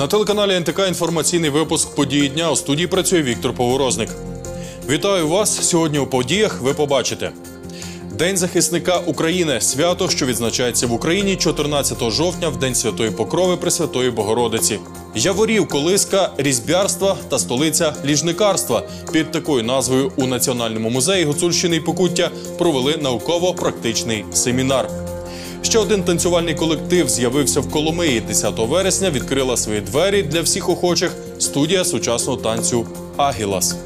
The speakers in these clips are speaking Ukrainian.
На телеканалі НТК інформаційний випуск події дня у студії працює Віктор Поворозник. Вітаю вас! Сьогодні у подіях ви побачите. День захисника України свято, що відзначається в Україні 14 жовтня в День Святої Покрови Пресвятої Богородиці. Яворів, колиска, різьбярства та столиця ліжникарства. Під такою назвою у Національному музеї Гуцульщини і Покуття провели науково-практичний семінар. Ще один танцювальний колектив з'явився в Коломиї 10 вересня. Відкрила свої двері для всіх охочих студія сучасного танцю Агілас.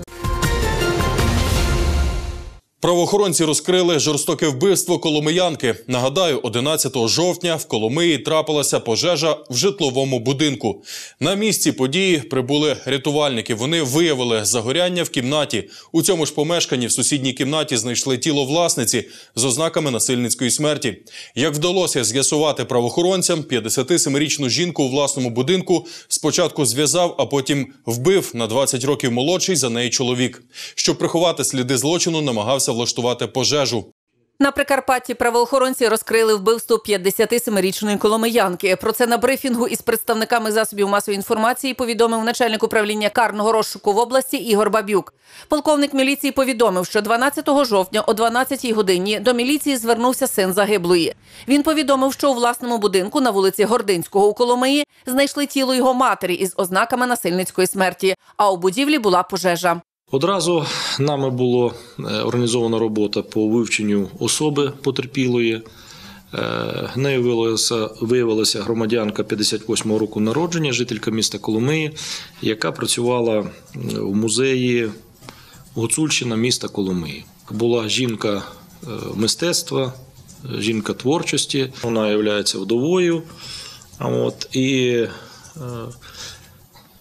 Правоохоронці розкрили жорстоке вбивство коломиянки. Нагадаю, 11 жовтня в Коломиї трапилася пожежа в житловому будинку. На місці події прибули рятувальники. Вони виявили загоряння в кімнаті. У цьому ж помешканні в сусідній кімнаті знайшли тіло власниці з ознаками насильницької смерті. Як вдалося з'ясувати правоохоронцям, 57-річну жінку у власному будинку спочатку зв'язав, а потім вбив на 20 років молодший за неї чоловік. Щоб приховати сліди злочину, намагався влаштувати пожежу. На Прикарпатті правоохоронці розкрили вбивство 57-річної коломиянки. Про це на брифінгу із представниками засобів масової інформації повідомив начальник управління карного розшуку в області Ігор Бабюк. Полковник міліції повідомив, що 12 жовтня о 12-й годині до міліції звернувся син загиблої. Він повідомив, що у власному будинку на вулиці Гординського у Коломиї знайшли тіло його матері із ознаками насильницької смерті. А у будівлі була пожежа. Одразу нами була організована робота по вивченню особи потерпілої. Е, Нею виявилася, виявилася громадянка 58-го року народження, жителька міста Коломиї, яка працювала в музеї Гуцульщина міста Коломиї. Була жінка е, мистецтва, жінка творчості. Вона є вдовою. От, і е,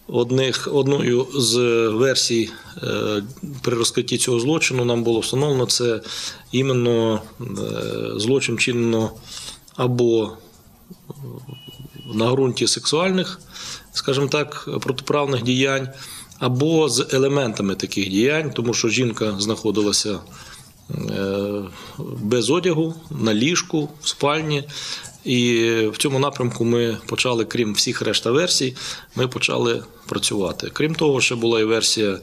Одних, одною з версій е, при розкритті цього злочину нам було встановлено це іменно е, злочин чинено або на ґрунті сексуальних, скажімо так, протиправних діянь, або з елементами таких діянь, тому що жінка знаходилася е, без одягу на ліжку в спальні. І в цьому напрямку ми почали, крім всіх решта версій, ми почали працювати. Крім того, ще була і версія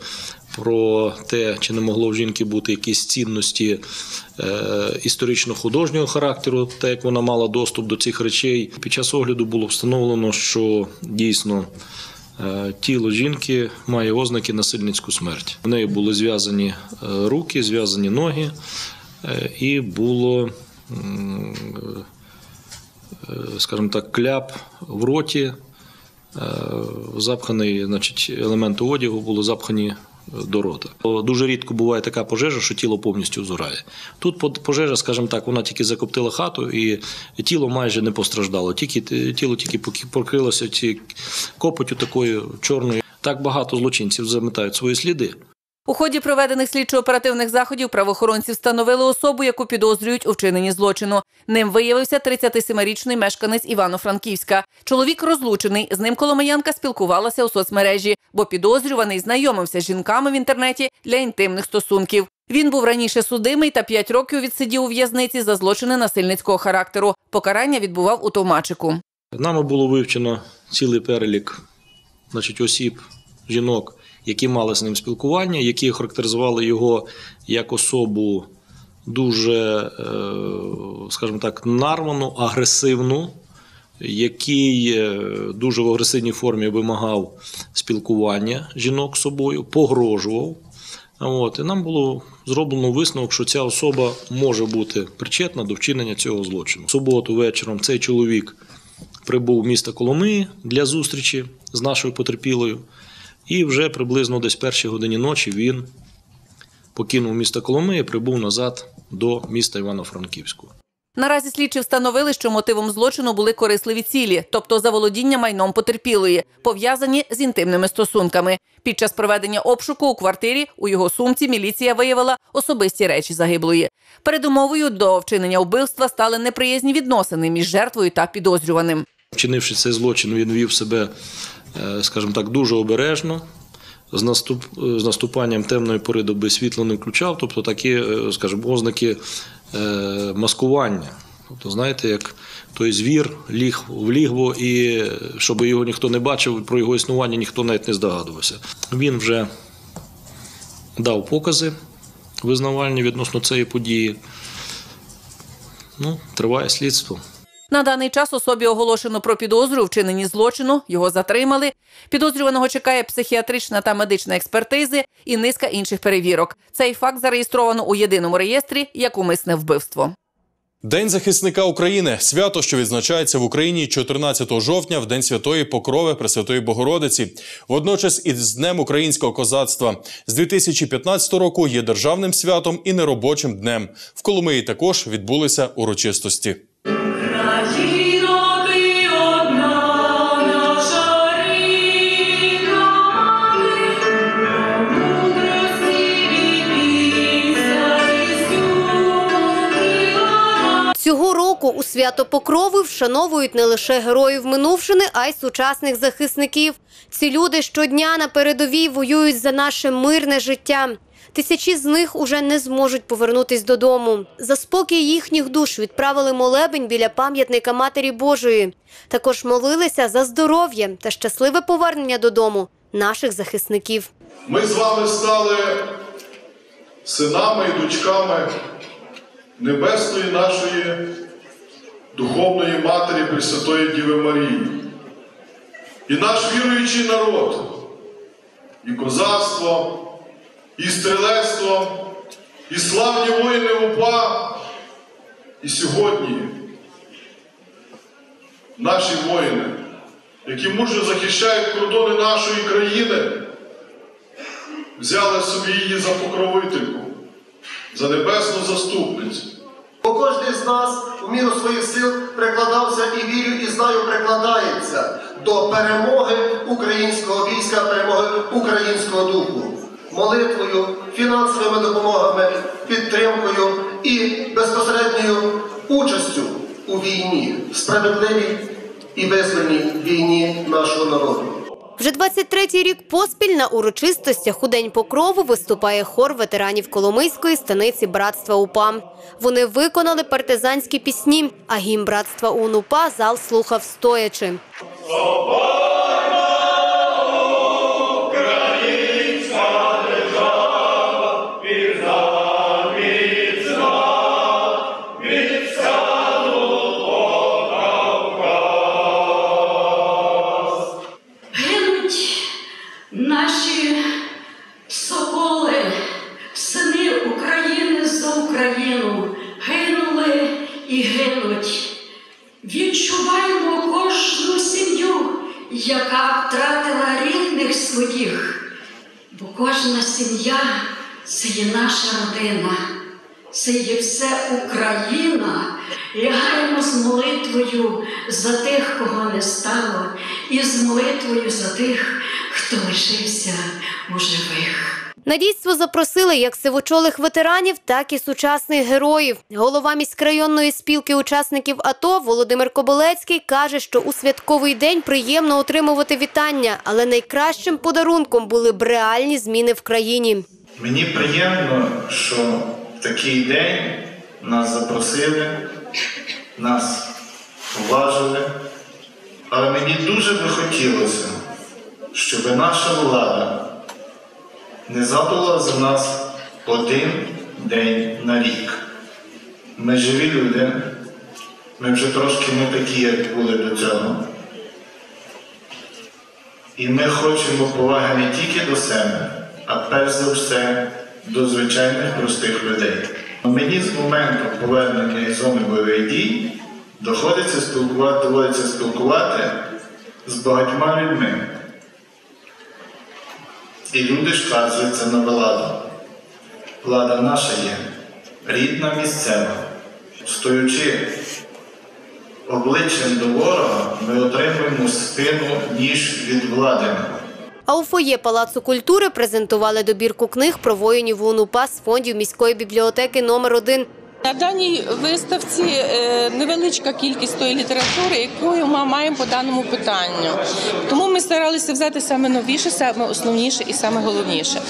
про те, чи не могло в жінки бути якісь цінності е, історично-художнього характеру, так як вона мала доступ до цих речей. Під час огляду було встановлено, що дійсно. е, Тіло жінки має ознаки насильницьку смерть. В неї були зв'язані е, руки, зв'язані ноги, і було скажімо так, кляп в роті, е, запханий, значить, елементи одягу були запхані до рота. Дуже рідко буває така пожежа, що тіло повністю згорає. Тут по- пожежа, скажімо так, вона тільки закоптила хату, і тіло майже не постраждало. Тільки тіло тільки покрилося ці копотю такою чорною. Так багато злочинців заметають свої сліди. У ході проведених слідчо-оперативних заходів правоохоронці встановили особу, яку підозрюють у вчиненні злочину. Ним виявився 37-річний мешканець Івано-Франківська. Чоловік розлучений. З ним Коломиянка спілкувалася у соцмережі, бо підозрюваний знайомився з жінками в інтернеті для інтимних стосунків. Він був раніше судимий та 5 років відсидів у в'язниці за злочини насильницького характеру. Покарання відбував у Товмачику. Нами було вивчено цілий перелік значить, осіб, жінок, які мали з ним спілкування, які характеризували його як особу дуже, е, скажімо так, нарвану, агресивну, який е, дуже в агресивній формі вимагав спілкування жінок з собою, погрожував. От, і нам було зроблено висновок, що ця особа може бути причетна до вчинення цього злочину. В суботу вечором цей чоловік прибув в місто Коломиї для зустрічі з нашою потерпілою, і вже приблизно десь першій годині ночі він покинув місто Коломиї, прибув назад до міста Івано-Франківського. Наразі слідчі встановили, що мотивом злочину були корисливі цілі, тобто заволодіння майном потерпілої, пов'язані з інтимними стосунками. Під час проведення обшуку у квартирі у його сумці міліція виявила особисті речі загиблої. Передумовою до вчинення вбивства стали неприязні відносини між жертвою та підозрюваним. Вчинивши цей злочин, він вів себе, скажімо так, дуже обережно. З, наступ, з наступанням темної пори доби світло не включав, тобто такі, е, скажімо, ознаки е, маскування Тобто, знаєте, як той звір ліг в лігво, і е, щоб його ніхто не бачив, про його існування ніхто навіть не здогадувався. Він вже дав покази визнавальні відносно цієї події. Ну, триває слідство. На даний час особі оголошено про підозру у вчиненні злочину. Його затримали. Підозрюваного чекає психіатрична та медична експертизи і низка інших перевірок. Цей факт зареєстровано у єдиному реєстрі як умисне вбивство. День захисника України свято, що відзначається в Україні 14 жовтня, в день святої Покрови Пресвятої Богородиці. Водночас із Днем українського козацтва з 2015 року є державним святом і неробочим днем. В Коломиї також відбулися урочистості. У свято Покрови вшановують не лише героїв минувшини, а й сучасних захисників. Ці люди щодня на передовій воюють за наше мирне життя. Тисячі з них уже не зможуть повернутись додому. За спокій їхніх душ відправили молебень біля пам'ятника Матері Божої. Також молилися за здоров'я та щасливе повернення додому наших захисників. Ми з вами стали синами і дочками Небесної нашої духовної Матері Пресвятої Діви Марії. І наш віруючий народ, і козацтво, і стрілецтво, і славні воїни УПА, і сьогодні наші воїни, які мужньо захищають кордони нашої країни, взяли собі її за покровительку, за небесну заступницю. Бо кожен з нас у міру своїх сил прикладався і вірю, і знаю, прикладається до перемоги українського війська, перемоги українського духу, молитвою, фінансовими допомогами, підтримкою і безпосередньою участю у війні, справедливій і визвольній війні нашого народу. Вже 23-й рік поспіль на урочистостях у День Покрову виступає хор ветеранів Коломийської станиці братства УПА. Вони виконали партизанські пісні, а гімн братства УНУПА зал слухав стоячи. З молитвою за тих, хто лишився у живих. На дійство запросили як сивочолих ветеранів, так і сучасних героїв. Голова міськрайонної спілки учасників АТО Володимир Кобилецький каже, що у святковий день приємно отримувати вітання, але найкращим подарунком були б реальні зміни в країні. Мені приємно, що в такий день нас запросили, нас поважили, але мені дуже би хотілося, щоб наша влада не задала за нас один день на рік. Ми живі люди, ми вже трошки не такі, як були до цього. І ми хочемо поваги не тільки до себе, а перш за все до звичайних простих людей. Мені з моменту повернення із зони бойових дій доходиться спілкувати, доводиться спілкувати з багатьма людьми. І люди ж кажуться на владу. Влада наша є, рідна місцева. Стоючи обличчям до ворога, ми отримуємо спину ніж від влади. А у фоє Палацу культури презентували добірку книг про воїнів УНУПА з фондів міської бібліотеки номер 1 На даній виставці е, невеличка кількість тої літератури, якою ми маємо по даному питанню. Тому ми старалися взяти саме новіше, саме основніше і саме головніше.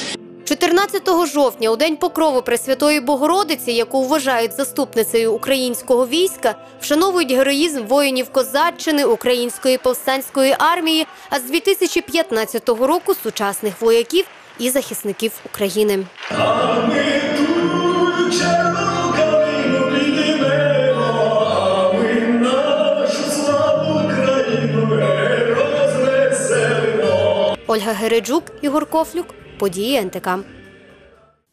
14 жовтня, у день покрови Пресвятої Богородиці, яку вважають заступницею українського війська, вшановують героїзм воїнів Козаччини, Української повстанської армії, а з 2015 року сучасних вояків і захисників України. Ольга Гереджук, Ігор Кофлюк, події НТК.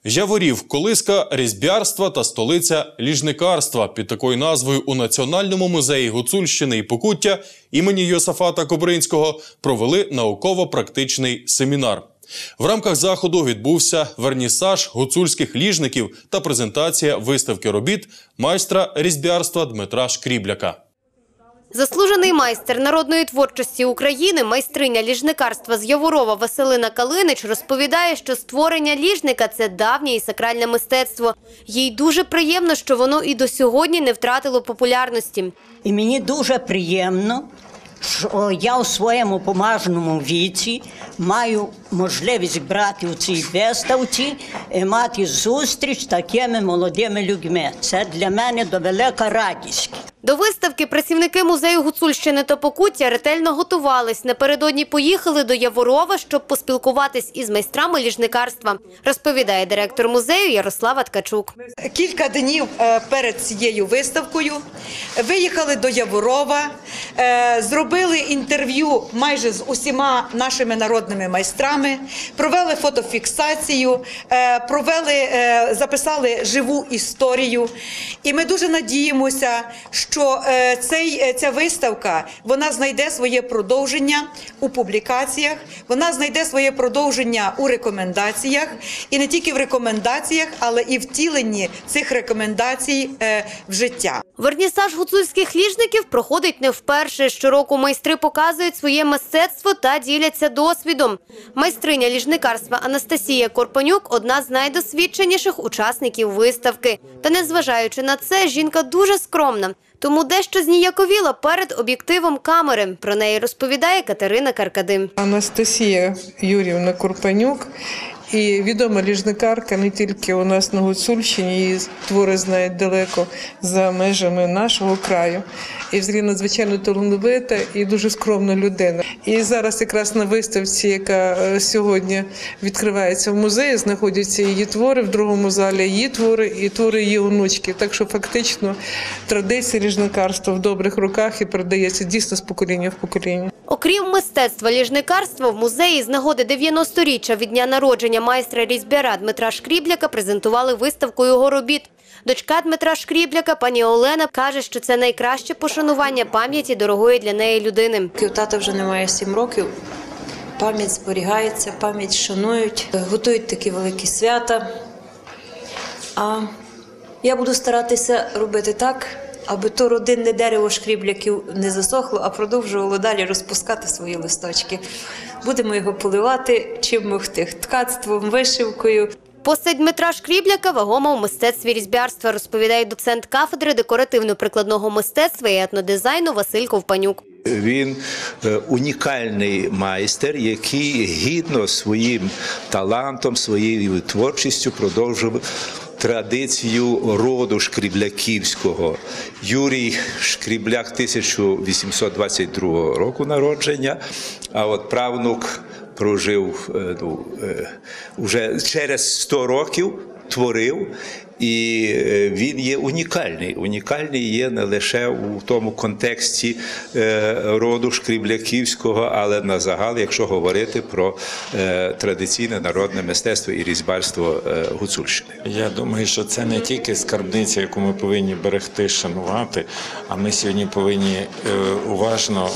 Яворів, колиска різьбярства та столиця ліжникарства. Під такою назвою у Національному музеї Гуцульщини і Покуття імені Йосафата Кобринського провели науково-практичний семінар. В рамках заходу відбувся вернісаж гуцульських ліжників та презентація виставки робіт майстра різьбярства Дмитра Шкрібляка. Заслужений майстер народної творчості України, майстриня ліжникарства з Яворова Василина Калинич розповідає, що створення ліжника це давнє і сакральне мистецтво. Їй дуже приємно, що воно і до сьогодні не втратило популярності. І мені дуже приємно, що я у своєму помажному віці маю можливість брати у цій виставці і мати зустріч з такими молодими людьми. Це для мене до велика радість. До виставки працівники музею Гуцульщини та Покуття ретельно готувались. Напередодні поїхали до Яворова, щоб поспілкуватись із майстрами ліжникарства, розповідає директор музею Ярослава Ткачук. Кілька днів е, перед цією виставкою виїхали до Яворова, е, зробили інтерв'ю майже з усіма нашими народними майстрами, провели фотофіксацію, е, провели, е, записали живу історію. І ми дуже надіємося, що е, цей, ця виставка вона знайде своє продовження у публікаціях, вона знайде своє продовження у рекомендаціях, і не тільки в рекомендаціях, але і втіленні цих рекомендацій в життя. Вернісаж гуцульських ліжників проходить не вперше. Щороку майстри показують своє мистецтво та діляться досвідом. Майстриня ліжникарства Анастасія Корпанюк – одна з найдосвідченіших учасників виставки. Та незважаючи на це, жінка дуже скромна. Тому дещо зніяковіла перед об'єктивом камери. Про неї розповідає Катерина Каркадим. Анастасія Юрівна Курпанюк. І відома ліжникарка не тільки у нас на Гуцульщині, її твори знають далеко за межами нашого краю. І взагалі надзвичайно талановита і дуже скромна людина. І зараз якраз на виставці, яка е, сьогодні відкривається в музеї, знаходяться її твори в другому залі, її твори і твори її онучки. Так що фактично традиція ліжникарства в добрих руках і передається дійсно з покоління в покоління. Окрім мистецтва ліжникарства, в музеї з нагоди 90-річчя від дня народження майстра різьбяра Дмитра Шкрібляка презентували виставку його робіт. Дочка Дмитра Шкрібляка, пані Олена, каже, що це найкраще пошанування пам'яті дорогої для неї людини. У тата вже немає сім років. Пам'ять зберігається, пам'ять шанують, готують такі великі свята. А я буду старатися робити так, аби то родинне дерево шкрібляків не засохло, а продовжувало далі розпускати свої листочки. Будемо його поливати, чим могти ткацтвом, вишивкою. Постать Дмитра Шкрібляка вагома у мистецтві різьбярства, розповідає доцент кафедри декоративно-прикладного мистецтва і етнодизайну Василь Ковпанюк. Він е, унікальний майстер, який гідно своїм талантом, своєю творчістю продовжив традицію роду Шкрібляківського. Юрій Шкрібляк 1822 року народження, а от правнук прожив е, ну, е, вже через 100 років, творив. І е, він є унікальний. Унікальний є не лише у тому контексті е, роду Шкрібляківського, але на загал, якщо говорити про е, традиційне народне мистецтво і різьбарство Гуцульщини. Я думаю, що це не тільки скарбниця, яку ми повинні берегти, шанувати, а ми сьогодні повинні уважно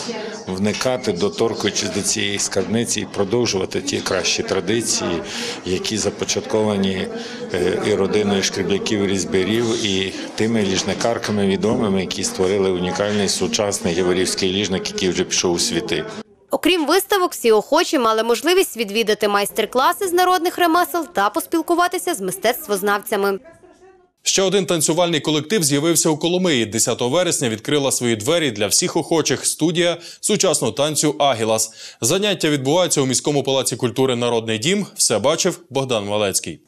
вникати, доторкуючись до цієї скарбниці і продовжувати ті кращі традиції, які започатковані е, і родиною шкрібляків і і тими ліжникарками відомими, які створили унікальний сучасний яворівський ліжник, який вже пішов у світи. Окрім виставок, всі охочі мали можливість відвідати майстер-класи з народних ремесел та поспілкуватися з мистецтвознавцями. Ще один танцювальний колектив з'явився у Коломиї. 10 вересня відкрила свої двері для всіх охочих студія сучасного танцю Агілас. Заняття відбуваються у міському палаці культури Народний дім. Все бачив Богдан Малецький.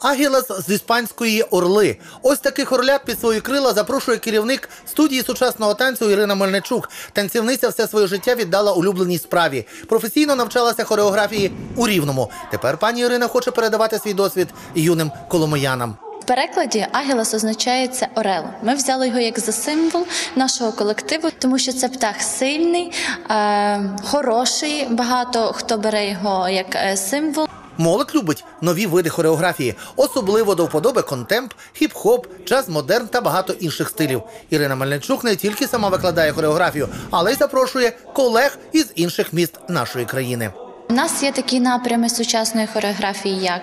Агілас з іспанської орли. Ось таких орлят під свої крила запрошує керівник студії сучасного танцю Ірина Мельничук. Танцівниця все своє життя віддала улюбленій справі. Професійно навчалася хореографії у Рівному. Тепер пані Ірина хоче передавати свій досвід юним коломиянам. Перекладі Агілас означає це орел. Ми взяли його як за символ нашого колективу, тому що це птах сильний, е, хороший. Багато хто бере його як е, символ. Молодь любить нові види хореографії, особливо до вподоби контемп, хіп-хоп, джаз, модерн та багато інших стилів. Ірина Мельничук не тільки сама викладає хореографію, але й запрошує колег із інших міст нашої країни. У нас є такі напрями сучасної хореографії, як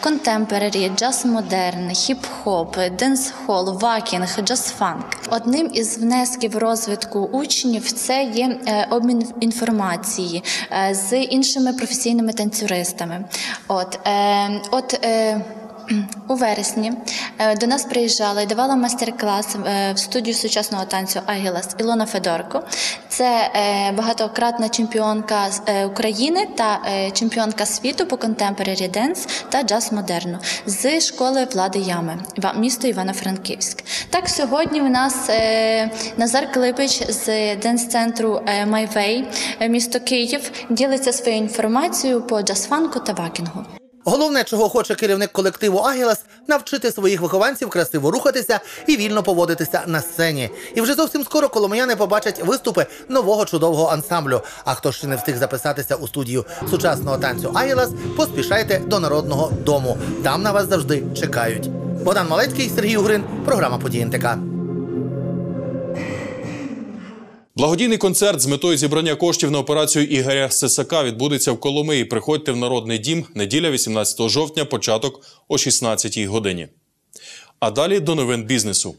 контемперері, джаз модерн, хіп-хоп, денс-хол, вакінг, джаз-фанк. Одним із внесків розвитку учнів це є е, обмін інформації е, з іншими професійними танцюристами. От, е, от е, у вересні е, до нас приїжджала і давала майстер-клас е, в студію сучасного танцю Агілас Ілона Федорко. Це е, багатократна чемпіонка України та чемпіонка світу по контемпорарі денс та джаз модерну з школи влади Ями, місто Івано-Франківськ. Так, сьогодні у нас Назар Клипич з денс-центру Майвей, місто Київ, ділиться своєю інформацією по джаз-фанку та вакінгу. Головне, чого хоче керівник колективу Агілас, навчити своїх вихованців красиво рухатися і вільно поводитися на сцені. І вже зовсім скоро коломияни побачать виступи нового чудового ансамблю. А хто ще не встиг записатися у студію сучасного танцю Агілас, поспішайте до народного дому. Там на вас завжди чекають. Богдан Малецький, Сергій Угрин, програма «Події НТК». Благодійний концерт з метою зібрання коштів на операцію Ігоря Сисака відбудеться в Коломиї. Приходьте в Народний дім неділя 18 жовтня, початок о 16 годині. А далі до новин бізнесу.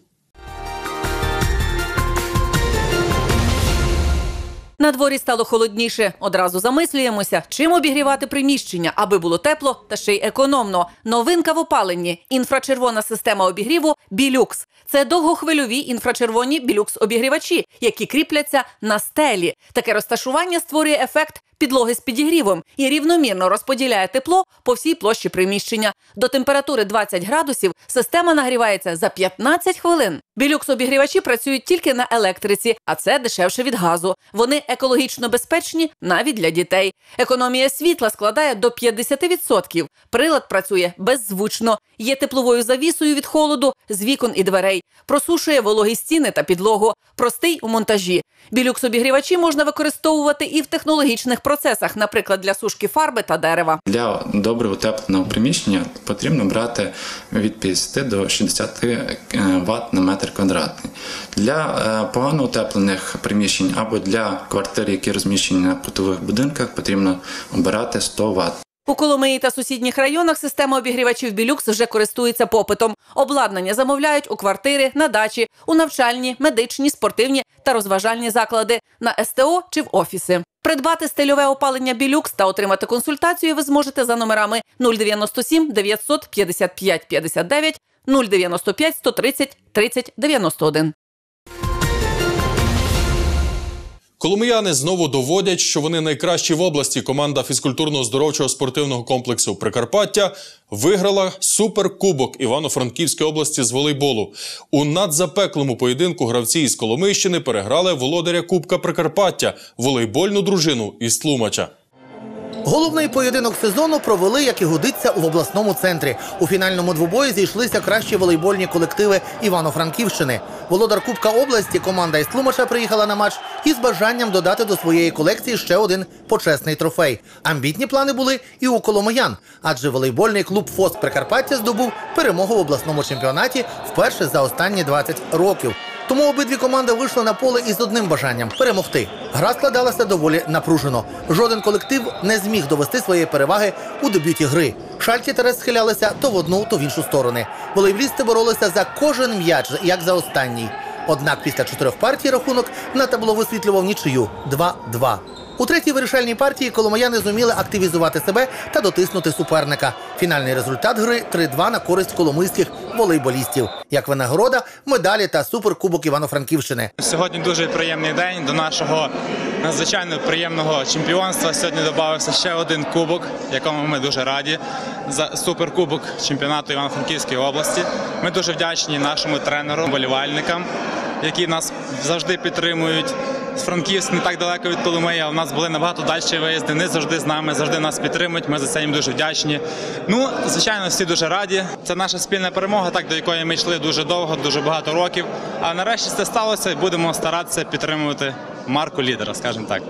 На дворі стало холодніше. Одразу замислюємося, чим обігрівати приміщення, аби було тепло та ще й економно. Новинка в опаленні. Інфрачервона система обігріву Білюкс. Це довгохвильові інфрачервоні білюкс обігрівачі, які кріпляться на стелі. Таке розташування створює ефект підлоги з підігрівом і рівномірно розподіляє тепло по всій площі приміщення. До температури 20 градусів система нагрівається за 15 хвилин. Білюкс обігрівачі працюють тільки на електриці, а це дешевше від газу. Вони екологічно безпечні навіть для дітей. Економія світла складає до 50%. Прилад працює беззвучно, є тепловою завісою від холоду з вікон і дверей, просушує вологі стіни та підлогу, простий у монтажі. Білюкс обігрівачі можна використовувати і в технологічних процесах, наприклад, для сушки фарби та дерева. Для добре утепленого приміщення потрібно брати від 50 до 60 Вт на метр квадратний. Для е, погано утеплених приміщень або для квартир, які розміщені на путових будинках, потрібно обирати 100 Вт. У Коломиї та сусідніх районах система обігрівачів Білюкс вже користується попитом. Обладнання замовляють у квартири, на дачі, у навчальні, медичні, спортивні та розважальні заклади, на СТО чи в офіси. Придбати стильове опалення Білюкс та отримати консультацію ви зможете за номерами 097 955 59 095 130 30 91. Коломияни знову доводять, що вони найкращі в області. Команда фізкультурно-здоровчого спортивного комплексу Прикарпаття виграла суперкубок Івано-Франківської області з волейболу. У надзапеклому поєдинку гравці із Коломийщини переграли володаря Кубка Прикарпаття волейбольну дружину із Тлумача. Головний поєдинок сезону провели, як і годиться, в обласному центрі. У фінальному двобої зійшлися кращі волейбольні колективи Івано-Франківщини. Володар Кубка області команда із Тлумача приїхала на матч із бажанням додати до своєї колекції ще один почесний трофей. Амбітні плани були і у коломиян, адже волейбольний клуб ФОС Прикарпаття здобув перемогу в обласному чемпіонаті вперше за останні 20 років. Тому обидві команди вийшли на поле із одним бажанням перемогти. Гра складалася доволі напружено. Жоден колектив не зміг довести своєї переваги у дебюті гри. Шальки Терес схилялися то в одну, то в іншу сторони. Волейблісти боролися за кожен м'яч, як за останній. Однак після чотирьох партій рахунок на табло висвітлював нічию 2-2. У третій вирішальній партії коломияни зуміли активізувати себе та дотиснути суперника. Фінальний результат гри 3-2 на користь коломийських волейболістів. Як винагорода, медалі та суперкубок Івано-Франківщини. Сьогодні дуже приємний день. До нашого надзвичайно приємного чемпіонства сьогодні додався ще один кубок, якому ми дуже раді. За суперкубок чемпіонату Івано-Франківської області. Ми дуже вдячні нашому тренеру, болівальникам, які нас завжди підтримують. Франківськ не так далеко від Коломиї, а у нас були набагато дальші виїзди. Вони завжди з нами, завжди нас підтримують. Ми за це їм дуже вдячні. Ну, звичайно, всі дуже раді. Це наша спільна перемога, так до якої ми йшли дуже довго, дуже багато років. А нарешті це сталося, і будемо старатися підтримувати марку лідера, скажімо так.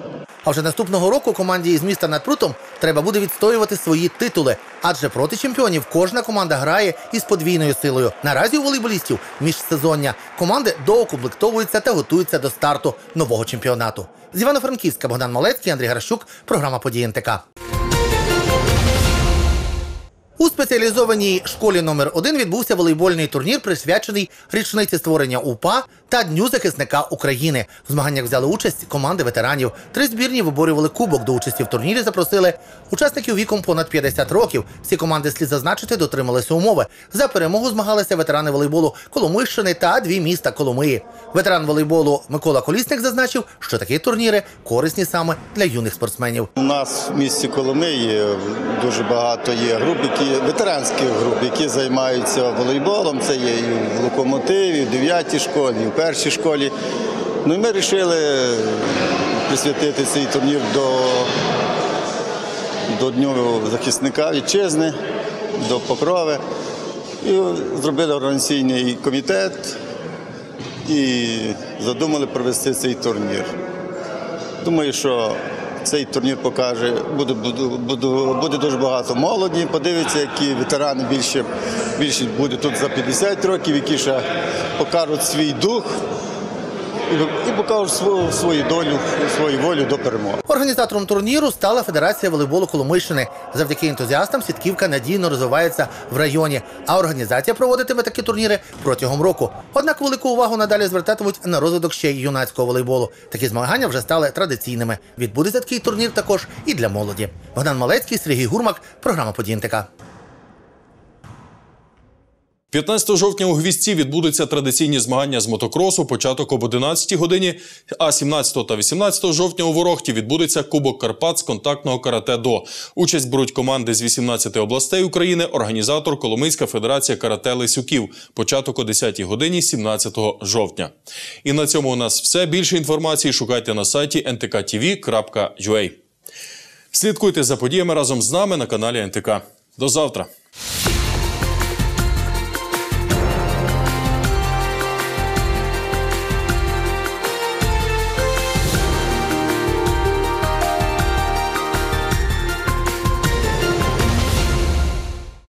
А вже наступного року команді із міста над прутом треба буде відстоювати свої титули, адже проти чемпіонів кожна команда грає із подвійною силою. Наразі у волейболістів міжсезоння команди доукомплектовуються та готуються до старту нового чемпіонату. З Івано-Франківська Богдан Малецький, Андрій Гращук, програма «Події НТК». У спеціалізованій школі номер 1 відбувся волейбольний турнір, присвячений річниці створення УПА та Дню захисника України. В змаганнях взяли участь команди ветеранів. Три збірні виборювали кубок. До участі в турнірі запросили учасників віком понад 50 років. Всі команди слід зазначити, дотрималися умови. За перемогу змагалися ветерани волейболу Коломийщини та дві міста Коломиї. Ветеран волейболу Микола Колісник зазначив, що такі турніри корисні саме для юних спортсменів. У нас в місті Коломиї дуже багато є груп, які ветеранських груп, які займаються волейболом. Це є і в локомотиві, і в 9 школі, і в першій школі. Ну і ми вирішили присвятити цей турнір до, до Дню захисника вітчизни, до Покрови. І зробили організаційний комітет і задумали провести цей турнір. Думаю, що цей турнір покаже, буде, буде, буде, дуже багато молоді. Подивиться, які ветерани більше, більше буде тут за 50 років, які ще покажуть свій дух і, покажуть свою, свою долю, свою волю до перемоги. Організатором турніру стала Федерація волейболу Коломийщини. Завдяки ентузіастам сітківка надійно розвивається в районі, а організація проводитиме такі турніри протягом року. Однак велику увагу надалі звертатимуть на розвиток ще й юнацького волейболу. Такі змагання вже стали традиційними. Відбудеться такий турнір також і для молоді. Богдан Малецький, Сергій Гурмак, програма «Події НТК». 15 жовтня у Гвістці відбудуться традиційні змагання з мотокросу, початок об 11 годині, а 17 та 18 жовтня у Ворохті відбудеться Кубок Карпат з контактного карате-до. Участь беруть команди з 18 областей України, організатор Коломийська федерація карате Лисюків. Початок о 10 годині 17 жовтня. І на цьому у нас все. Більше інформації шукайте на сайті ntkTV.ua. Слідкуйте за подіями разом з нами на каналі НТК. До завтра.